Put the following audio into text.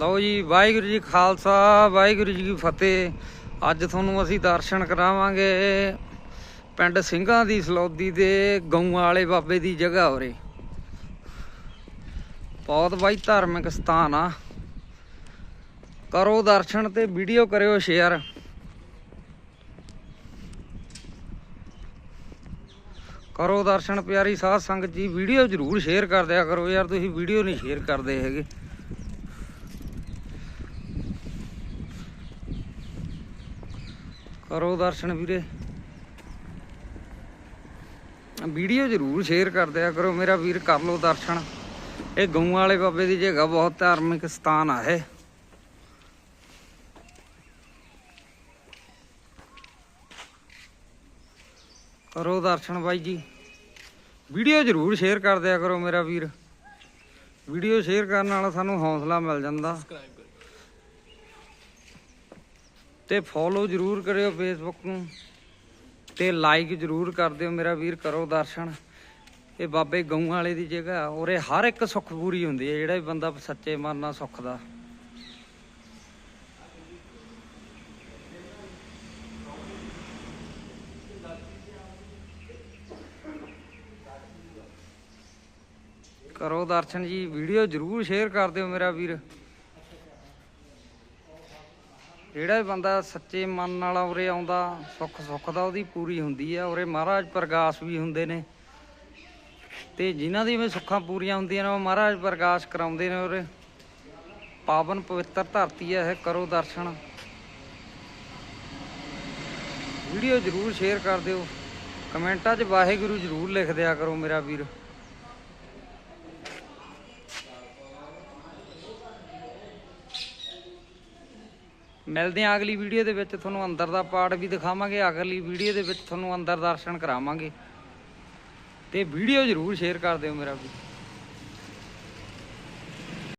ਲਓ ਜੀ, ਵਾਹਿਗੁਰੂ ਜੀ ਖਾਲਸਾ, ਵਾਹਿਗੁਰੂ ਜੀ ਕੀ ਫਤਿਹ। ਅੱਜ ਤੁਹਾਨੂੰ ਅਸੀਂ ਦਰਸ਼ਨ ਕਰਾਵਾਂਗੇ ਪਿੰਡ ਸਿੰਘਾਂ ਦੀ ਸਲੌਦੀ ਦੇ ਗਊਆਂ ਵਾਲੇ ਬਾਬੇ ਦੀ ਜਗ੍ਹਾ ਉਰੇ। ਬਹੁਤ ਬਾਈ ਧਾਰਮਿਕ ਸਥਾਨ ਆ। ਕਰੋ ਦਰਸ਼ਨ ਤੇ ਵੀਡੀਓ ਕਰਿਓ ਸ਼ੇਅਰ। ਕਰੋ ਦਰਸ਼ਨ ਪਿਆਰੀ ਸਾਧ ਸੰਗਤ ਜੀ, ਵੀਡੀਓ ਜਰੂਰ ਸ਼ੇਅਰ ਕਰ ਦਿਆ ਕਰੋ ਯਾਰ, ਤੁਸੀਂ ਵੀਡੀਓ ਨਹੀਂ ਸ਼ੇਅਰ ਕਰਦੇ ਹੈਗੇ। ਕਰੋ ਦਰਸ਼ਨ ਵੀਰੇ। ਵੀਡੀਓ ਜਰੂਰ ਸ਼ੇਅਰ ਕਰ ਦਿਆ ਕਰੋ ਮੇਰਾ ਵੀਰ, ਕਰ ਲਓ ਦਰਸ਼ਨ। ਇਹ ਗਊਆਂ ਵਾਲੇ ਬਾਬੇ ਦੀ ਜਗ੍ਹਾ ਬਹੁਤ ਧਾਰਮਿਕ ਸਥਾਨ ਆ ਇਹ। ਕਰੋ ਦਰਸ਼ਨ ਬਾਈ ਜੀ। ਵੀਡੀਓ ਜਰੂਰ ਸ਼ੇਅਰ ਕਰ ਦਿਆ ਕਰੋ ਮੇਰਾ ਵੀਰ। ਵੀਡੀਓ ਸ਼ੇਅਰ ਕਰਨ ਨਾਲ ਸਾਨੂੰ ਹੌਸਲਾ ਮਿਲ ਜਾਂਦਾ। ਤੇ ਫੋਲੋ ਜਰੂਰ ਕਰਿਓ ਫੇਸਬੁੱਕ ਨੂੰ ਤੇ ਲਾਈਕ ਜਰੂਰ ਕਰ ਦਿਓ ਮੇਰਾ ਵੀਰ, ਕਰੋ ਦਰਸ਼ਨ। ਇਹ ਬਾਬੇ ਗਊਆਂ ਵਾਲੇ ਦੀ ਜਗ੍ਹਾ ਉਰੇ ਹਰ ਇੱਕ ਸੁੱਖ ਪੂਰੀ ਹੁੰਦੀ ਹੈ, ਜਿਹੜਾ ਵੀ ਬੰਦਾ ਸੱਚੇ ਮਨ ਨਾਲ ਸੁੱਖ ਦਾ। ਕਰੋ ਦਰਸ਼ਨ ਜੀ ਵੀਡੀਓ ਜਰੂਰ ਸ਼ੇਅਰ ਕਰ ਦਿਓ ਮੇਰਾ ਵੀਰ। ਜਿਹੜਾ ਵੀ ਬੰਦਾ ਸੱਚੇ ਮਨ ਨਾਲ ਉਰੇ ਆਉਂਦਾ, ਸੁੱਖ ਸੁੱਖ ਦਾ ਉਹਦੀ ਪੂਰੀ ਹੁੰਦੀ ਆ। ਉਰੇ ਮਹਾਰਾਜ ਪ੍ਰਕਾਸ਼ ਵੀ ਹੁੰਦੇ ਨੇ। ਤੇ ਜਿਨ੍ਹਾਂ ਦੀ ਵੀ ਸੁੱਖਾਂ ਪੂਰੀਆਂ ਹੁੰਦੀਆਂ ਨੇ, ਉਹ ਮਹਾਰਾਜ ਪ੍ਰਕਾਸ਼ ਕਰਾਉਂਦੇ ਨੇ ਉਰੇ। ਪਾਵਨ ਪਵਿੱਤਰ ਧਰਤੀ ਹੈ ਇਹ, ਕਰੋ ਦਰਸ਼ਨ। ਵੀਡੀਓ ਜਰੂਰ ਸ਼ੇਅਰ ਕਰ ਦਿਓ। ਕਮੈਂਟਾਂ 'ਚ ਵਾਹਿਗੁਰੂ ਜਰੂਰ ਲਿਖ ਦਿਆ ਕਰੋ ਮੇਰਾ ਵੀਰ। ਮਿਲਦੇ ਹਾਂ ਅਗਲੀ ਵੀਡੀਓ ਦੇ ਵਿੱਚ, ਤੁਹਾਨੂੰ ਅੰਦਰ ਦਾ ਪਾਰਟ ਵੀ ਦਿਖਾਵਾਂਗੇ, ਅਗਲੀ ਵੀਡੀਓ ਦੇ ਵਿੱਚ ਤੁਹਾਨੂੰ ਅੰਦਰ ਦਰਸ਼ਨ ਕਰਾਵਾਂਗੇ। ਤੇ ਵੀਡੀਓ ਜਰੂਰ ਸ਼ੇਅਰ ਕਰ ਦਿਓ ਮੇਰਾ ਵੀ